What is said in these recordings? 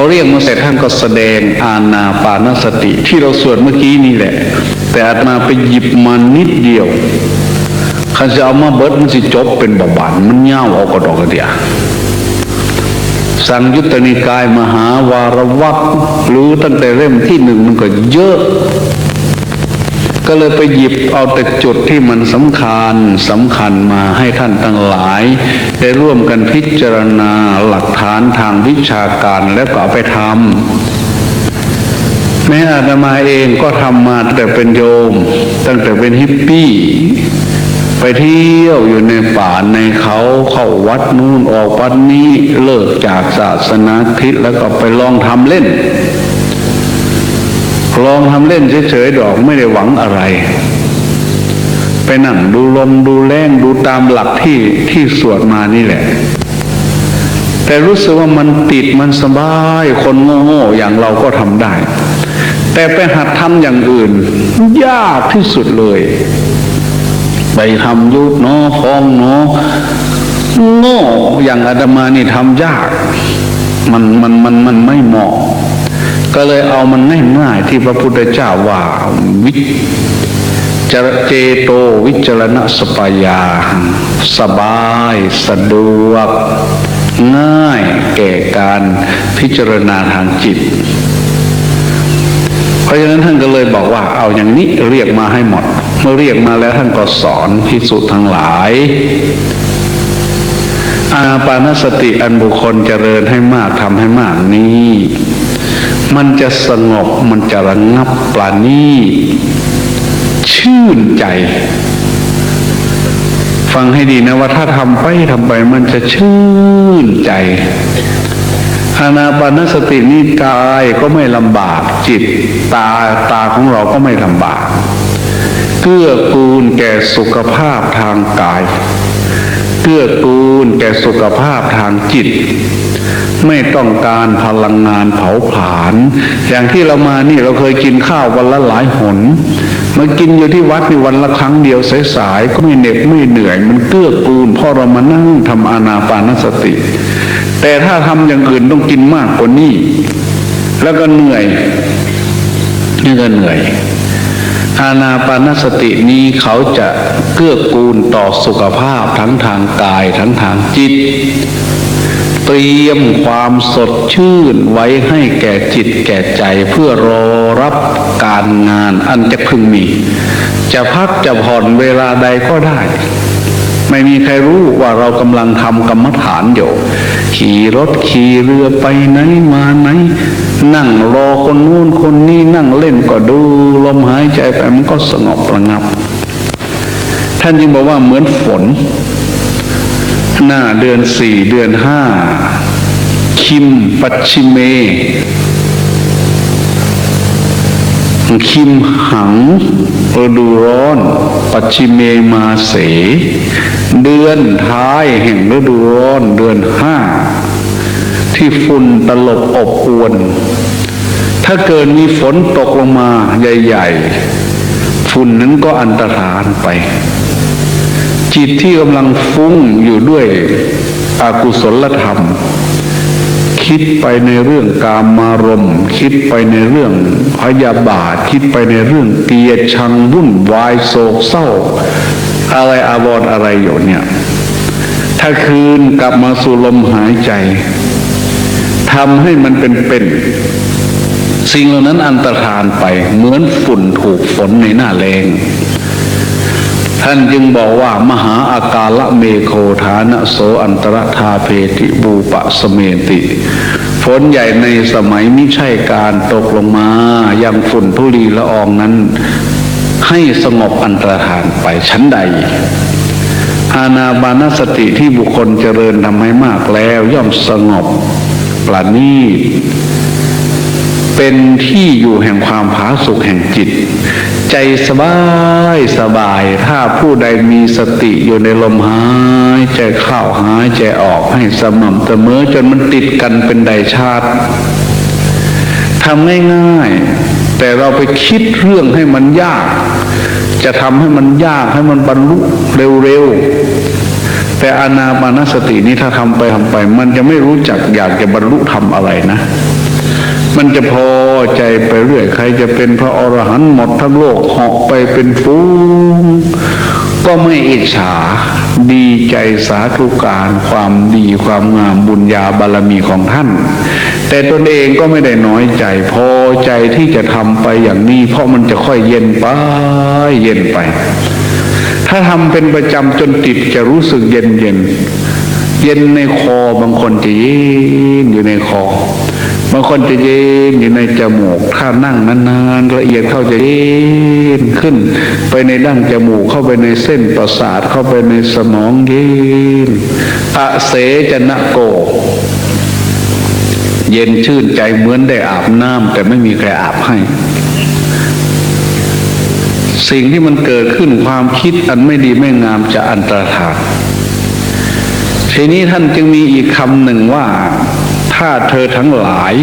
เขาเรียกมาเสร็จท่านก็แสดงอาณาปานสติ ที่เราสวดเมื่อกี้นี่แหละ แต่อาตมาไปหยิบมานิดเดียวขันจะเอามาเบิดมันสิจบเป็นบาบานมันเง่าเอากระดอกกระเดียสังยุตตนิกายมหาวารวักหรือตั้งแต่เล่มที่หนึ่งมันก็เยอะ ก็เลยไปหยิบเอาแต่จุดที่มันสำคัญสำคัญมาให้ท่านทั้งหลาย ได้ร่วมกันพิจารณาหลักฐานทางวิชาการแล้วก็ไปทำแม้อาตมาเองก็ทำมาตั้งแต่เป็นโยม ตั้งแต่เป็นฮิปปี้ไปเที่ยวอยู่ในป่าในเขาเข้าวัดนู่นออกวัดนี้เลิกจากศาสนาคริสต์แล้วก็ไปลองทำเล่น ลองทำเล่นเฉยๆดอกไม่ได้หวังอะไร ไปนั่งดูลมดูแรงดูตามหลักที่ที่สวดมานี่แหละ แต่รู้สึกว่ามันติดมันสบายคนโง่ๆอย่างเราก็ทำได้ แต่ไปหัดทำอย่างอื่น ยากที่สุดเลย ไปทำยุบเนาะฟ้องเนาะโง่อย่างอาตมานี่ทำยาก มันมันมันมันไม่เหมาะ ก็เลยเอามันง่ายๆที่พระพุทธเจ้าว่าวิจรเจโตวิจารณสปายา สบายสะดวก ง่ายแก่การพิจารณาทางจิต เพราะฉะนั้นท่านก็เลยบอกว่าเอาอย่างนี้เรียกมาให้หมด เมื่อเรียกมาแล้วท่านก็สอนพิสุทั้งหลายอาปานสติอันบุคคลเจริญให้มากทำให้มากนี้ มันจะสงบมันจะระงับปราณีชื่นใจ ฟังให้ดีนะว่าถ้าทำไปทำไปมันจะชื่นใจอานาปานสตินี่กายก็ไม่ลำบาก จิตตาตาของเราก็ไม่ลำบากเกื้อกูลแก่สุขภาพทางกายเกื้อกูลแก่สุขภาพทางจิต ไม่ต้องการพลังงานเผาผลาญ อย่างที่เรามานี่เราเคยกินข้าววันละหลายหนมากินอยู่ที่วัดนี่วันละครั้งเดียวสายๆก็ไม่เหน็บไม่เหนื่อย มันเกื้อกูลพราะเรามานั่งทำอานาปานสติ แต่ถ้าทำอย่างอื่นต้องกินมากกว่านี้ แล้วก็เหนื่อยนี่ก็เหนื่อยอาณาปานสตินี้เขาจะเกื้อกูลต่อสุขภาพทั้งทางกายทั้งทางจิต ตรียมความสดชื่นไว้ให้แก่จิตแก่ใจเพื่อรอรับการงานอันจะพึงมี จะพักจะผ่อนเวลาใดก็ได้ ไม่มีใครรู้ว่าเรากำลังทำกรรมฐานอยู่ ขี่รถขี่เรือไปไหนมาไหน นั่งรอคนนู้นคนนี้นั่งเล่นก็ดูลมหายใจไปมันก็สงบระงับ ท่านจึงบอกว่าเหมือนฝน หน้าเดือนสี่เดือนห้าคิมปัชชิเม คิมหังฤดูร้อน ปัจฉิเมมาเส เดือนท้ายแห่งฤดูร้อนเดือนห้าที่ฝุ่นตลบอบอวน ถ้าเกิดมีฝนตกลงมาใหญ่ ๆ ฝุ่นนั้นก็อันตรธานไป จิตที่กำลังฟุ้งอยู่ด้วยอากุศลธรรม คิดไปในเรื่องกามารมคิดไปในเรื่องพยาบาท คิดไปในเรื่องเกลียดชังวุ่นวายโศกเศร้า อะไรอาวรณ์อะไรอยู่เนี่ย ถ้าคืนกลับมาสู่ลมหายใจทำให้มันเป็นเป็นสิ่งเหล่านั้นอันตรธานไปเหมือนฝุ่นถูกฝนในหน้าแรง ท่านจึงบอกว่ามหาอากาละเมโคฐานะโสอันตรธาเพติบูปะสเมติฝนใหญ่ในสมัยมิใช่การตกลงมายังฝุ่นทุลีละอองนั้น ให้สงบอันตรธานไปชั้นใด อาณาบานสติที่บุคคลเจริญทำให้มากแล้วย่อมสงบปราณีตเป็นที่อยู่แห่งความผาสุกแห่งจิต ใจสบายสบาย ถ้าผู้ใดมีสติอยู่ในลมหายใจเข้าหายใจออกให้สม่ำเสมอจนมันติดกันเป็นไดชาติทำง่ายๆแต่เราไปคิดเรื่องให้มันยาก จะทำให้มันยากให้มันบรรลุเร็วๆแต่อานาปานสตินี้ถ้าทำไปทำไป มันจะไม่รู้จักอยากจะบรรลุทำอะไรนะ มันจะพอใจไปเรื่อย ใครจะเป็นพระอรหันต์หมดทั้งโลกเหาะไปเป็นฟูงก็ไม่อิจฉาดีใจสาธุการความดีความงามบุญญาบารมีของท่าน แต่ตนเองก็ไม่ได้น้อยใจ พอใจที่จะทำไปอย่างนี้ เพราะมันจะค่อยเย็นไปเย็นไป ถ้าทำเป็นประจำจนติดจะรู้สึกเย็นเย็นเย็นในคอบางคนจะเย็นอยู่ในคอ บางคนจะเย็นอยู่ในจมูก ถ้านั่งนานๆละเอียดเข้าจะเย็นขึ้น ไปในดั้งจมูกเข้าไปในเส้นประสาทเข้าไปในสมองเย็นอเสจนะโก เย็นชื่นใจเหมือนได้อาบน้ำแต่ไม่มีใครอาบให้สิ่งที่มันเกิดขึ้นความคิดอันไม่ดีไม่งามจะอันตรธานทีนี้ท่านจึงมีอีกคำหนึ่งว่า ถ้าเธอทั้งหลาย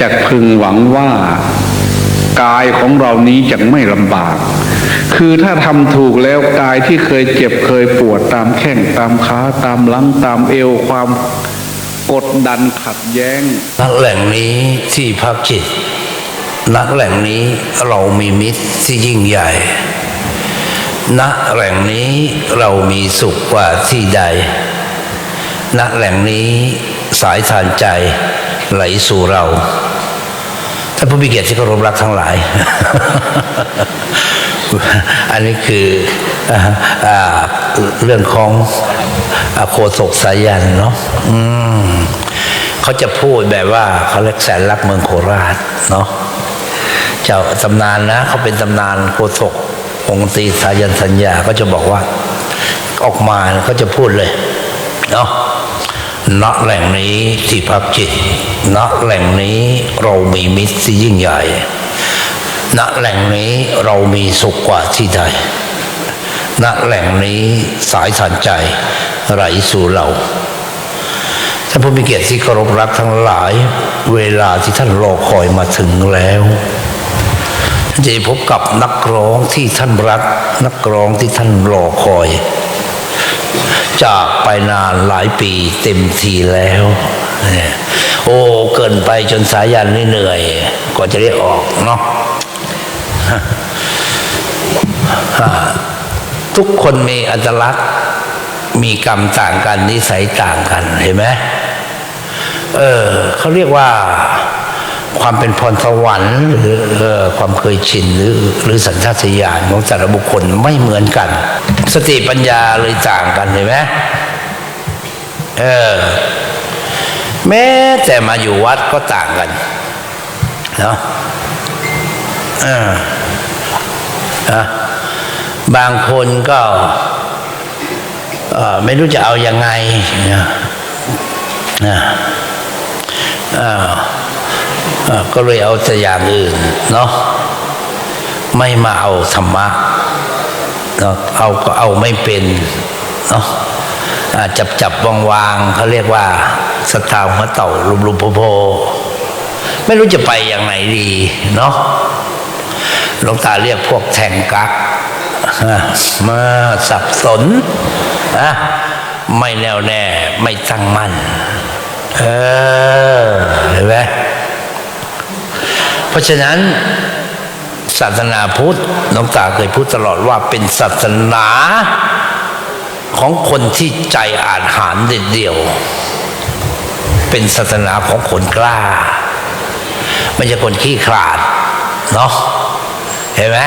จะพึงหวังว่ากายของเรานี้จะไม่ลำบาก คือถ้าทำถูกแล้วกายที่เคยเจ็บเคยปวดตามแข้งตามขาตามหลังตามเอวความกดดันขัดแย้งณแหล่งนี้ที่พักจิตณแหล่งนี้เรามีมิตรที่ยิ่งใหญ่ ณแหล่งนี้เรามีสุขกว่าที่ใด ณแหล่งนี้ สายทานใจไหลสู่เราท่านผู้มีเกียรติที่เคารพรักทั้งหลาย อันนี้คืออเรื่องของอโคศกสายันเนาะเขาจะพูดแบบว่าเขาเรียกแสนรักเมืองโคราชเนาะเจ้าตำนานนะเขาเป็นตำนานโคศกองค์ตีสายันสัญญาก็จะบอกว่า ออกมาเขาจะพูดเลยเนาะ ณแหล่งนี้ที่พักจิต ณแหล่งนี้เรามีมิตรที่ยิ่งใหญ่ ณแหล่งนี้เรามีสุขกว่าที่ใด ณแหล่งนี้สายสันใจไหลสู่เราท่านผู้มีเกียรติที่เคารพรักทั้งหลาย เวลาที่ท่านรอคอยมาถึงแล้วจะพบกับนักร้องที่ท่านรัก นักร้องที่ท่านรอคอย จากไปนานหลายปีเต็มทีแล้วโอ้เกินไปจนสายันนี่เหนื่อยกว่าจะได้ออกเนาะทุกคนมีอัตลักษณ์มีกรรมต่างกันนิสัยต่างกันเห็นไหมเออเขาเรียกว่าความเป็นพรสวรรค์หรือออความเคยชินหรือหรือสัญชาตญาณของแต่ละบุคคลไม่เหมือนกัน สติปัญญาเลยต่างกันเห็นไหมเออ แม้แต่มาอยู่วัดก็ต่างกันเนาะเอออะบางคนก็ไม่รู้จะเอาอยัางไงนะนะเอ่อเอ่อก็เลยเอาแต่อย่างอื่นเนาะไม่มาเอาธรรมะ เนาะเอาก็เอาไม่เป็นเนาะจับจับวางวางๆเขาเรียกว่าสตาร์หัวเต่าลุมลุมโพโพไม่รู้จะไปอย่างไหนดีเนาะหลวงตาเรียกพวกแทงกักมาสับสนนะไม่แน่วแน่ไม่ตั้งมั่นเออเห็นไหมเพราะฉะนั้น ศาสนาพุทธน้องตาเคยพูดตลอดว่าเป็นศาสนาของคนที่ใจอาจหารเด็ดเดี่ยว เป็นศาสนาของคนกล้า ไม่ใช่คนขี้ขลาดเนาะเห็นไหม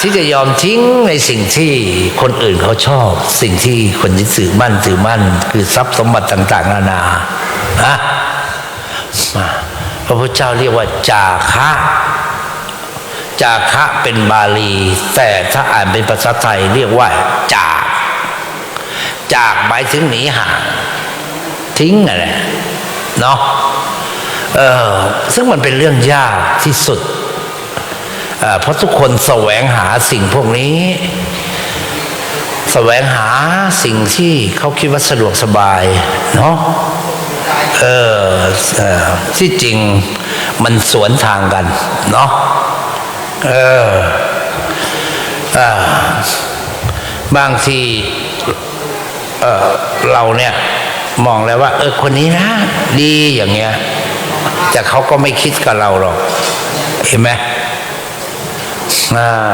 ที่จะยอมทิ้งในสิ่งที่คนอื่นเขาชอบ สิ่งที่คนที่ถือมั่นถือมั่น คือทรัพย์สมบัติต่าง ๆ นานานะมา พระพุทธเจ้าเรียกว่า จาคะ จาคะเป็นบาลี แต่ถ้าอ่านเป็นภาษาไทยเรียกว่า จาก จากหมายถึงหนีห่างทิ้งอะไรเนาะเออซึ่งมันเป็นเรื่องยากที่สุดเพราะทุกคนแสวงหาสิ่งพวกนี้ แสวงหาสิ่งที่เขาคิดว่าสะดวกสบายเนาะ เออที่จริงมันสวนทางกันเนาะเอออบางทีเออเราเนี่ยมองแล้วว่า เออคนนี้นะ ดีอย่างเงี้ย แต่เขาก็ไม่คิดกับเราหรอก เห็นไหมอ่า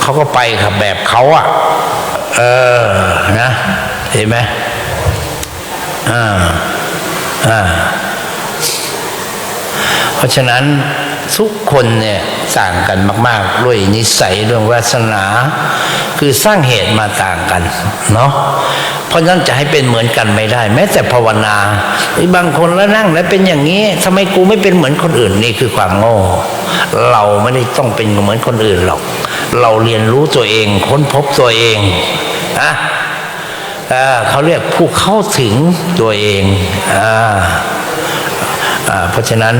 เขาก็ไปครับแบบเขาอะเออนะ เห็นไหมอ่า เพราะฉะนั้นทุกคนเนี่ยต่างกันมาก ๆ ด้วยนิสัยด้วยวาสนา คือสร้างเหตุมาต่างกันเนาะเพราะฉะนั้นจะให้เป็นเหมือนกันไม่ได้ แม้แต่ภาวนาบางคนแล้วนั่งแล้วเป็นอย่างนี้ทำไมกูไม่เป็นเหมือนคนอื่นนี่คือความโง่ เราไม่ได้ต้องเป็นเหมือนคนอื่นหรอก เราเรียนรู้ตัวเอง ค้นพบตัวเองนะ เขาเรียกผู้เข้าถึงตัวเองอเพราะฉะนั้น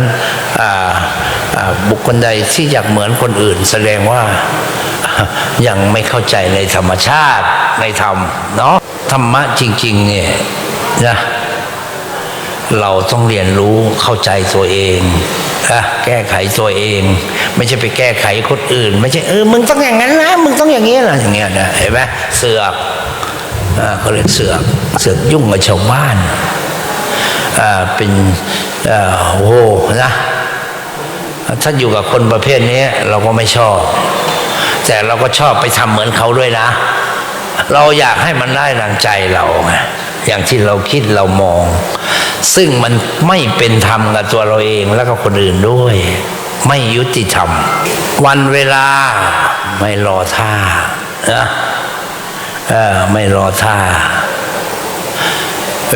บุคคลใดที่อยากเหมือนคนอื่น แสดงว่ายังไม่เข้าใจในธรรมชาติในธรรมเนาะธรรมะจริงๆเนี่ยนะเราต้องเรียนรู้เข้าใจตัวเองนะแก้ไขตัวเอง ไม่ใช่ไปแก้ไขคนอื่น ไม่ใช่เออมึงต้องอย่างนั้นนะมึงต้องอย่างนี้นะอย่างเงี้ยนะเห็นไหมเสือก เขาเรียกเสือกเสือกยุ่งกับชาวบ้านเป็นโอ้โหนะถ้าอยู่กับคนประเภทนี้เราก็ไม่ชอบ แต่เราก็ชอบไปทำเหมือนเขาด้วยนะ เราอยากให้มันได้ดังใจเราไงอย่างที่เราคิดเรามอง ซึ่งมันไม่เป็นธรรมกับตัวเราเองแล้วก็คนอื่นด้วย ไม่ยุติธรรม วันเวลาไม่รอท่านะ เออไม่รอท่า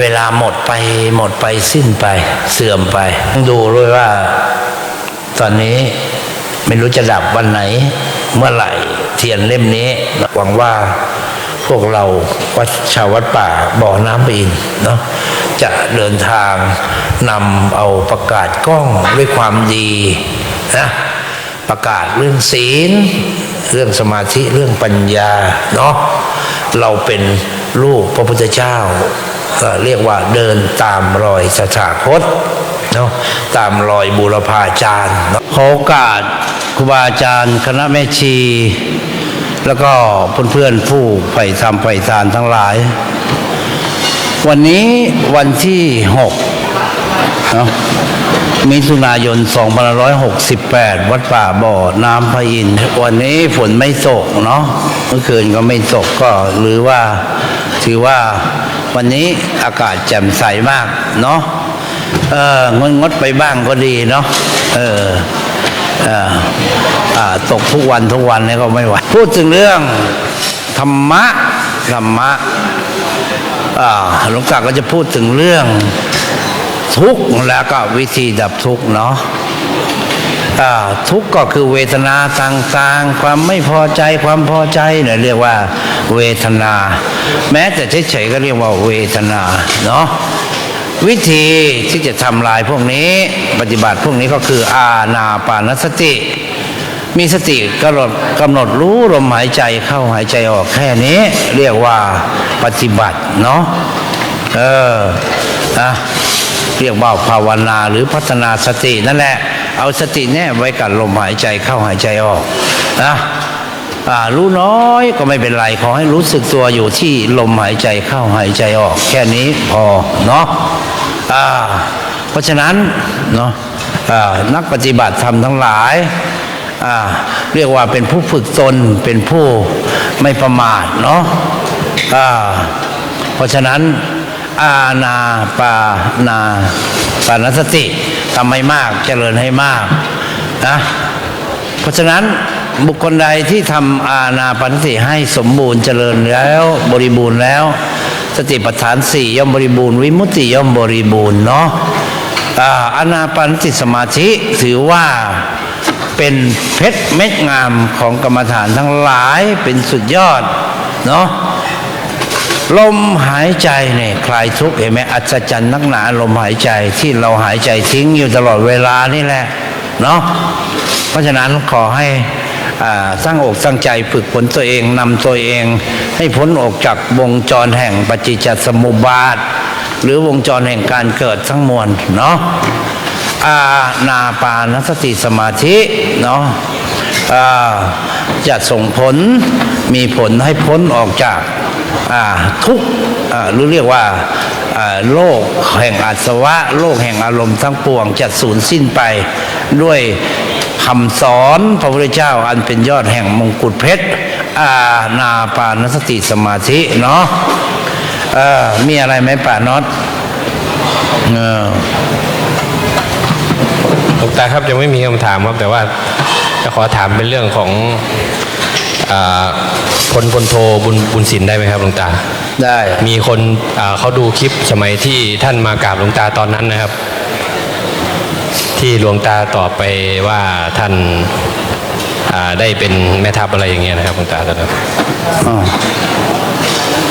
เวลาหมดไปหมดไปสิ้นไป เสื่อมไป ดูด้วยว่า ตอนนี้ไม่รู้จะดับวันไหน เมื่อไหร่ เทียนเล่มนี้ หวังว่าพวกเราวัดชาววัดป่าบ่อน้ำบินเนาะจะเดินทางนำเอาประกาศกล้องด้วยความดีนะประกาศเรื่องศีล เรื่องสมาธิเรื่องปัญญาเนาะเราเป็นลูกพระพุทธเจ้าก็เรียกว่าเดินตามรอยสถาคตเนาะตามรอยบูรพาจารย์เนาะขอโอกาสครูบาอาจารย์ คณะแม่ชี แล้วก็เพื่อนๆผู้ใฝ่ธรรมใฝ่ทานทั้งหลาย วันนี้วันที่หกเนาะ มิถุนายน 2568 วัดป่าบ่อ น้ำพระอินทร์วันนี้ฝนไม่ตกเนาะ เมื่อคืนก็ไม่ตกก็หรือว่า ถือว่าวันนี้อากาศแจ่มใสมากเนาะ เอองดงดไปบ้างก็ดีเนาะ เออเอ่อาตกทุกวันทุกวันเนี่ยก็ไม่ไหว พูดถึงเรื่องธรรมะ ธรรมะอ่าหลวงตาก็จะพูดถึงเรื่อง ทุกข์แล้วก็วิธีดับทุกข์เนาะทุกข์ก็คือเวทนาต่างๆ ความไม่พอใจความพอใจเนี่ยเรียกว่า เวทนา แม้แต่เฉยๆก็เรียกว่าเวทนาเนาะวิธีที่จะทำลายพวกนี้ปฏิบัติพวกนี้ก็คืออาณาปานสติ มีสติกำหนดกำหนดรู้ลมหายใจเข้าหายใจออกแค่นี้ เรียกว่าปฏิบัติเนาะเออนะ เรียกว่าภาวนาหรือพัฒนาสตินั่นแหละ เอาสติแนบไว้กับลมหายใจเข้าหายใจออกนะอ่ารู้น้อยก็ไม่เป็นไร ขอให้รู้สึกตัวอยู่ที่ลมหายใจเข้าหายใจออก แค่นี้พอเนาะอ่าเพราะฉะนั้นเนาะอ่านักปฏิบัติธรรมทั้งหลายอ่าเรียกว่าเป็นผู้ฝึกตนเป็นผู้ไม่ประมาทเนาะอ่าเพราะฉะนั้น อาณาปานาปานสติทำให้มากเจริญให้มากนะเพราะฉะนั้นบุคคลใดที่ทำอาณาปานสติให้สมบูรณ์เจริญแล้วบริบูรณ์แล้ว สติปัฏฐานสี่ย่อมบริบูรณ์วิมุตติย่อมบริบูรณ์เนาะอาอาณาปานสติสมาธิถือว่าเป็นเพชรเม็ดงามของกรรมฐานทั้งหลายเป็นสุดยอดเนาะ ลมหายใจเนี่ยคลายทุกข์เห็นไหมอัศจรรย์นักหนาลมหายใจที่เราหายใจทิ้งอยู่ตลอดเวลานี่แหละเนาะเพราะฉะนั้นขอให้อ่างอกตั้างใจฝึกฝนตัวเองนำตัวเอง ให้พ้นออกจากวงจรแห่งปฏิจจสมุปบาท หรือวงจรแห่งการเกิดทั้งมวลเนาะอานาปานสติสมาธิเนาะจะส่งผลมีผลให้พ้นออกจาก ทุกหรือเรียกว่าโลกแห่งอาสวะ โลกแห่งอารมณ์ทั้งปวงจะสูญสิ้นไปด้วยคำสอนพระพุทธเจ้าอันเป็นยอดแห่งมงกุฎเพชร อาณาปานสติสมาธิเนาะมีอะไรไหมป่าน็อตเออหลวงตาครับยังไม่มีคำถามครับแต่ว่าจะขอถามเป็นเรื่องของ พลพลโทบุญบุญสินได้ไหมครับหลวงตา ได้มีคนอ่าเขาดูคลิปสมัยที่ท่านมากราบหลวงตาตอนนั้นนะครับ ที่หลวงตาตอบไปว่าท่านอ่าได้เป็นแม่ทัพอะไรอย่างเงี้ยนะครับหลวงตาตอนนั้นอ๋อ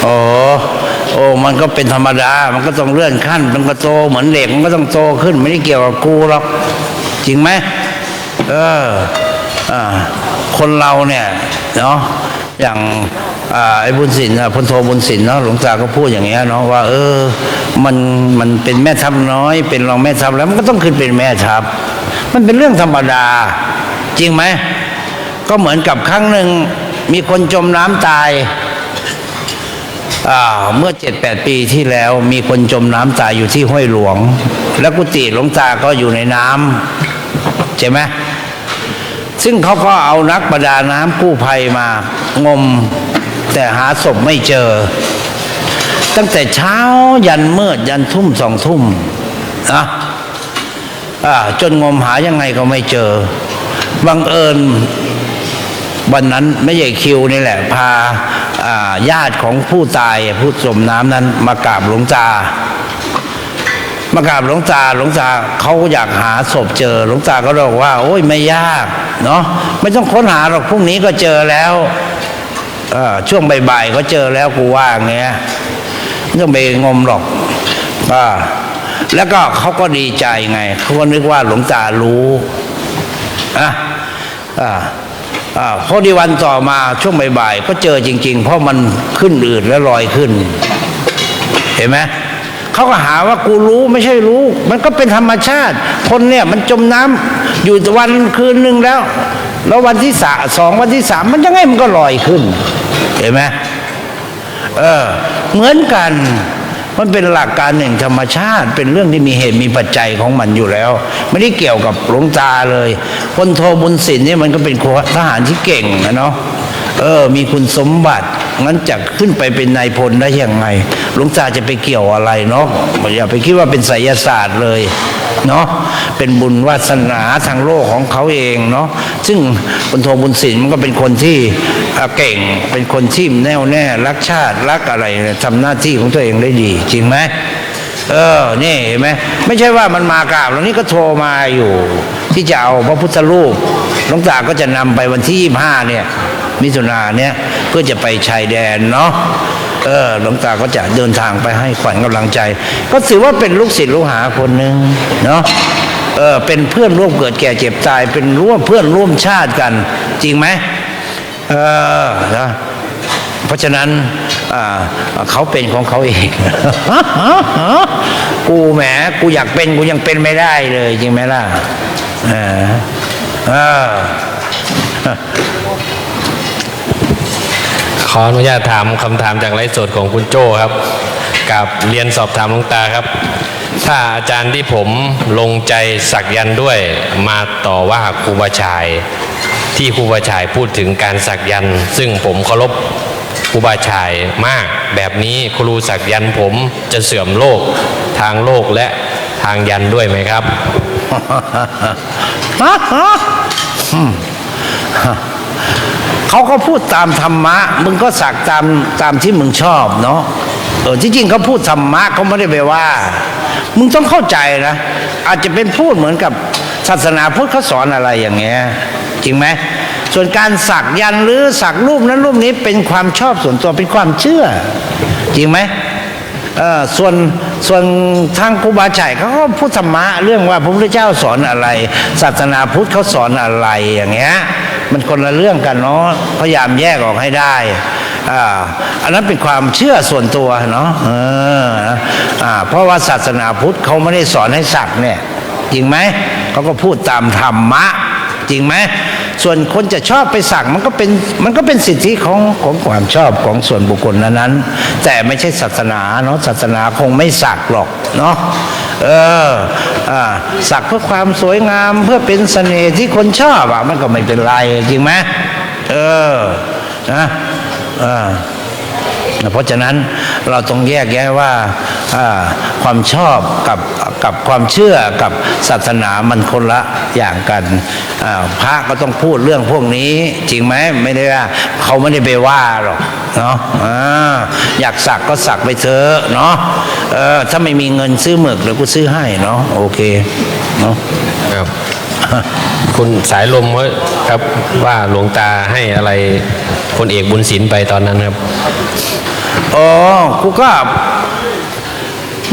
โอ้โอ้มันก็เป็นธรรมดา มันก็ต้องเลื่อนขั้น มันก็โตเหมือนเด็ก มันก็ต้องโตขึ้น ไม่ได้เกี่ยวกับกูหรอก จริงไหมเออ อ่า คนเราเนี่ยเนาะอย่างอไอ้บุญสินอะพลโทบุญสินเนาะหลวงตาก็พูดอย่างเงี้ยเนาะว่า เออ มันมันเป็นแม่ทัพน้อย เป็นรองแม่ทัพแล้วมันก็ต้องขึ้นเป็นแม่ทัพมันเป็นเรื่องธรรมดา จริงไหมก็เหมือนกับครั้งหนึ่งมีคนจมน้ำตายเมื่อเจ็ดแปดปีที่แล้วมีคนจมน้ำตายอยู่ที่ห้วยหลวง แล้วกุฏิหลวงตาก็อยู่ในน้ำใช่ไหม ซึ่งเขาก็เอานักประดาน้ำกู้ภัยมางม แต่หาศพไม่เจอ ตั้งแต่เช้ายันมืดยันทุ่มสองทุ่มนะจนงมหายังไงก็ไม่เจอ บังเอิญวันนั้นไม่ใช่คิวนี่แหละ พาาญาติของผู้ตายผู้จมน้ำนั้นมากราบหลวงตา มากราบหลวงตาหลวงตาเขาอยากหาศพเจอ หลวงตาก็บอกว่า โอ้ยไม่ยากเนาะไม่ต้องค้นหาหรอกพรุ่งนี้ก็เจอแล้วช่วงบ่ายๆก็เจอแล้วกูว่าอย่างเงี้ยไม่ต้องไปงมหรอกอ่าแล้วก็เขาก็ดีใจไงเขาก็นึกว่าหลวงตารู้อะอ่าอ่าพอดีวันต่อมาช่วงบ่ายๆก็เจอจริง ๆ เพราะมันขึ้นอืดและลอยขึ้น เห็นไหม เขาก็หาว่ากูรู้ไม่ใช่รู้ มันก็เป็นธรรมชาติ คนเนี่ยมันจมน้ำอยู่วันคืนหนึ่งแล้ว แล้ววันที่สสองวันที่สามมันยังไงมันก็ลอยขึ้น เห็นไหมเออ เหมือนกันมันเป็นหลักการแห่งธรรมชาติ เป็นเรื่องที่มีเหตุมีปัจจัยของมันอยู่แล้ว ไม่ได้เกี่ยวกับหลวงตาเลยพลโทบุญสินเนี่ยมันก็เป็นทหารที่เก่งนะเนาะ เออ มีคุณสมบัติงั้นจะขึ้นไปเป็นนายพลได้ยังไงหลวงตาจะไปเกี่ยวอะไรเนาะอย่าไปคิดว่าเป็นไสยศาสตร์เลยเนาะเป็นบุญวาสนาทางโลกของเขาเองเนาะซึ่งพลโทบุญสินมันก็เป็นคนที่เก่งเป็นคนที่แน่วแน่ รักชาติรักอะไรทำหน้าที่ของตัวเองได้ดี จริงไหมเออนี่เห็นไหมไม่ใช่ว่ามันมากราบแล้วนี่ก็โทรมาอยู่ ที่จะเอาพระพุทธรูปหลวงตาก็จะนำไปวันที่ยี่ห้าเนี่ย มิถุนาเนี่ยเพื่อจะไปชายแดนเนาะเออหลวงตาก็จะเดินทางไปให้ขวัญกำลังใจ ก็ถือว่าเป็นลูกศิษย์ลูกหาคนหนึ่งเนาะเออเป็นเพื่อนร่วมเกิดแก่เจ็บตาย เป็นร่วมเพื่อนร่วมชาติกัน จริงไหมเออนะเพราะฉะนั้นเขาเป็นของเขาเองกูแหมกูอยากเป็นกูยังเป็นไม่ได้เลย จริงไหมล่ะออเออข ออนุญาตถามคำถามจากไลฟ์สดของคุณโจ้ครับกับเรียนสอบถามหลวงตาครับ ถ้าอาจารย์ที่ผมลงใจสักยันต์ด้วยมาต่อว่าครูบาชาย ที่ครูบาชายพูดถึงการสักยันต์ซึ่งผมเคารพครูบาชายมากแบบนี้ครูสักยันต์ผมจะเสื่อมโลกทางโลกและทางยันต์ด้วยไหมครับ เขาก็พูดตามธรรมะ มึงก็สักตามตามที่มึงชอบเนาะเออที่จริงเขาพูดธรรมะเขาไม่ได้ไปว่า มึงต้องเข้าใจนะอาจจะเป็นพูดเหมือนกับศาสนาพุทธเขาสอนอะไรอย่างเงี้ยจริงไหมส่วนการสักยันหรือสักรูปนั้นรูปนี้เป็นความชอบส่วนตัวเป็นความเชื่อ จริงไหมเออส่วนส่วนทางครูบาชัยเขาก็พูดธรรมะเรื่องว่าพระพุทธเจ้าสอนอะไร ศาสนาพุทธเขาสอนอะไรอย่างเงี้ย มันคนละเรื่องกันเนาะพยายามแยกออกให้ได้อ่าอันนั้นเป็นความเชื่อส่วนตัวเนาะเอออ่าเพราะว่าศาสนาพุทธเขาไม่ได้สอนให้สักเนี่ย จริงไหมเขาก็พูดตามธรรมะ จริงไหมส่วนคนจะชอบไปสักมันก็เป็นมันก็เป็นสิทธิของของความชอบของส่วนบุคคลนั้นๆแต่ไม่ใช่ศาสนาเนาะศาสนาคงไม่สักหรอกเนาะ เอออ่าสักเพื่อความสวยงามเพื่อเป็นเสน่ห์ที่คนชอบอะมันก็ไม่เป็นไรจริงไหมเออนะอ่าเพราะฉะนั้นเราต้องแยกแยะว่าอ่าความชอบกับกับความเชื่อกับศาสนามันคนละอย่างกันอ่าพระก็ต้องพูดเรื่องพวกนี้ จริงไหมไม่ได้ว่าเขาไม่ได้ไปว่าหรอกเนาะอ่าอยากสักก็สักไปเถอะเนาะ เออถ้าไม่มีเงินซื้อหมึกเดี๋ยวกูซื้อให้เนาะโอเคเนาะครับคุณสายลมว่าครับว่าหลวงตาให้อะไรพลเอกบุญศิลป์ไปตอนนั้นครับอ๋อกูก็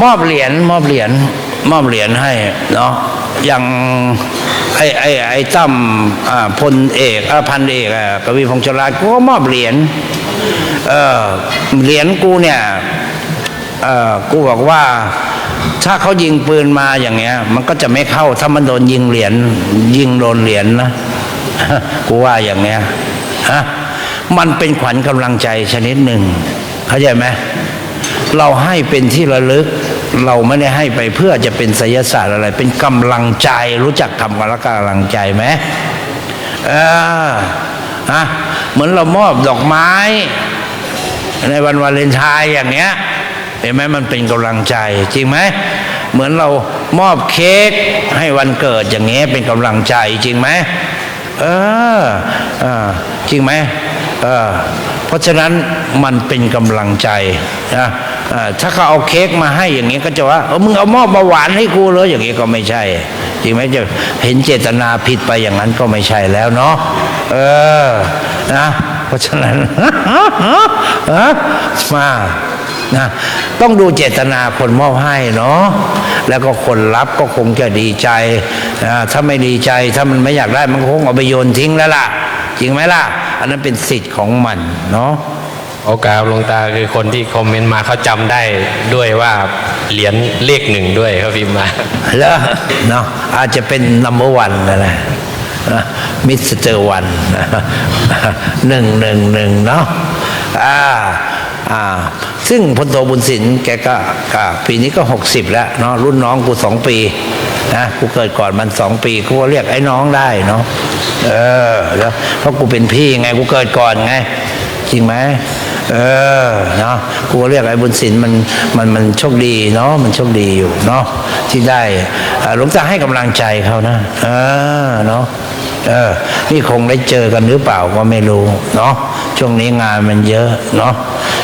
มอบเหรียญมอบเหรียญมอบเหรียญให้เนาะอย่างไอ้ไอ้ไอ้ตั้มอ่าพลเอกอ่าพันเอกอะกวีพงษ์ชลากูก็มอบเหรียญเออเหรียญกูเนี่ย เออกูบอกว่า ถ้าเขายิงปืนมาอย่างเงี้ย มันก็จะไม่เข้าถ้ามันโดนยิงเหรียญยิงโดนเหรียญนะกูว่าอย่างเงี้ยฮะมันเป็นขวัญกำลังใจชนิดหนึ่งเข้าใจไหมเราให้เป็นที่ระลึก เราไม่ได้ให้ไปเพื่อจะเป็นไสยศาสตร์อะไร เป็นกำลังใจรู้จักคำว่ากำลังใจไหมเออฮะเหมือนเรามอบดอกไม้ ในวันวาเลนไทน์อย่างเงี้ย เห็นไหมมันเป็นกำลังใจ จริงไหมเหมือนเรามอบเค้กให้วันเกิดอย่างเงี้ยเป็นกำลังใจจริงไหมเออเออจริงไหมเออเพราะฉะนั้นมันเป็นกำลังใจนะถ้าเขาเอาเค้กมาให้อย่างเงี้ยก็จะว่าเออมึงเอามอบมาหวานให้กูเลยอย่างเงี้ยก็ไม่ใช่ จริงไหมจะเห็นเจตนาผิดไปอย่างนั้นก็ไม่ใช่แล้วเนาะเออนะเพราะฉะนั้นมา นะต้องดูเจตนาคนมอบให้เนาะแล้วก็คนรับก็คงจะดีใจนะถ้าไม่ดีใจถ้ามันไม่อยากได้มันก็คงเอาไปโยนทิ้งแล้วล่ะ จริงไหมล่ะ อันนั้นเป็นสิทธิ์ของมันเนาะโอกาสหลวงตาคือคนที่คอมเมนต์มาเขาจำได้ด้วยว่าเหรียญเลขหนึ่งด้วยเขาพิมพ์มาแล้วเนาะอาจจะเป็นนัมเบอร์วันนะนะมิสเตอร์วันหนึ่งหนึ่งหนึ่งเนาะอ่าอ่า ซึ่งพลโทบุญสินแกก็ปีนี้ก็หกสิบแล้วเนาะรุ่นน้องกูสองปีนะกูเกิดก่อนมันสองปีกูก็เรียกไอ้น้องได้เนาะเออแล้วเพราะกูเป็นพี่ไงกูเกิดก่อนไง จริงไหมเออเนาะกูเรียกไอ้บุญศิลป์มันมันมันโชคดีเนาะมันโชคดีอยู่เนาะที่ได้หลวงตาให้กำลังใจเขานะเออเนาะ เออ นี่คงได้เจอกันหรือเปล่าก็ไม่รู้เนาะช่วงนี้งานมันเยอะเนาะ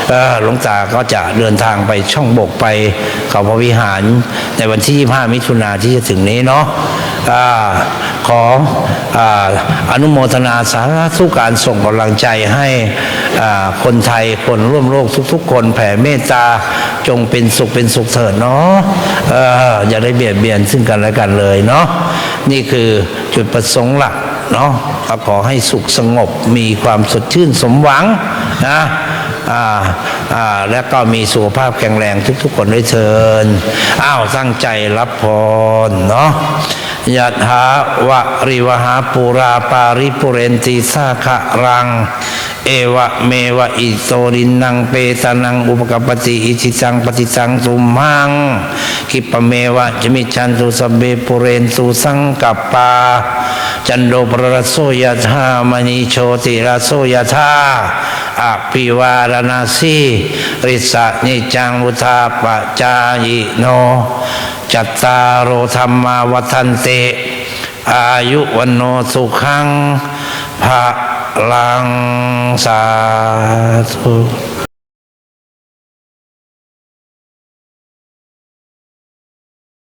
เออหลวงตาก็จะเดินทางไปช่องบกไปเขาพระวิหาร ในวันที่ 25 มิถุนาที่จะถึงนี้เนาะอ่าขอออนุโมทนาสาธุการส่งกำลังใจให้คนไทยคนร่วมโลกทุกๆ คนแผ่เมตตาจงเป็นสุขเป็นสุขเถิดเนาะออย่าได้เบียดเบียนซึ่งกันและกันเลยเนาะนี่คือจุดประสงค์หลัก เนาะขอให้สุขสงบมีความสดชื่นสมหวังนะและก็มีสุขภาพแข็งแรงทุกๆคนด้วยเชิญอ้าวตั้งใจรับพรเนาะยะถาวะริวหาปุราปาริปุเรนติสาขะรัง เอวะเมวะอิโตรินังเปตานังอุปกปปติอิจิตังปฏิตังตุมังคิปะเมวะจมิชันตุสเบปุเรนตุสังกัปปา จันโดปรโสยธามณีโชติรโสยธาอภิวารณาสีริสะนิจังวุธาปจายโน จัตตารโธรรมาวัฏันเต อายุวันโนสุขังภะ ลังสาธุ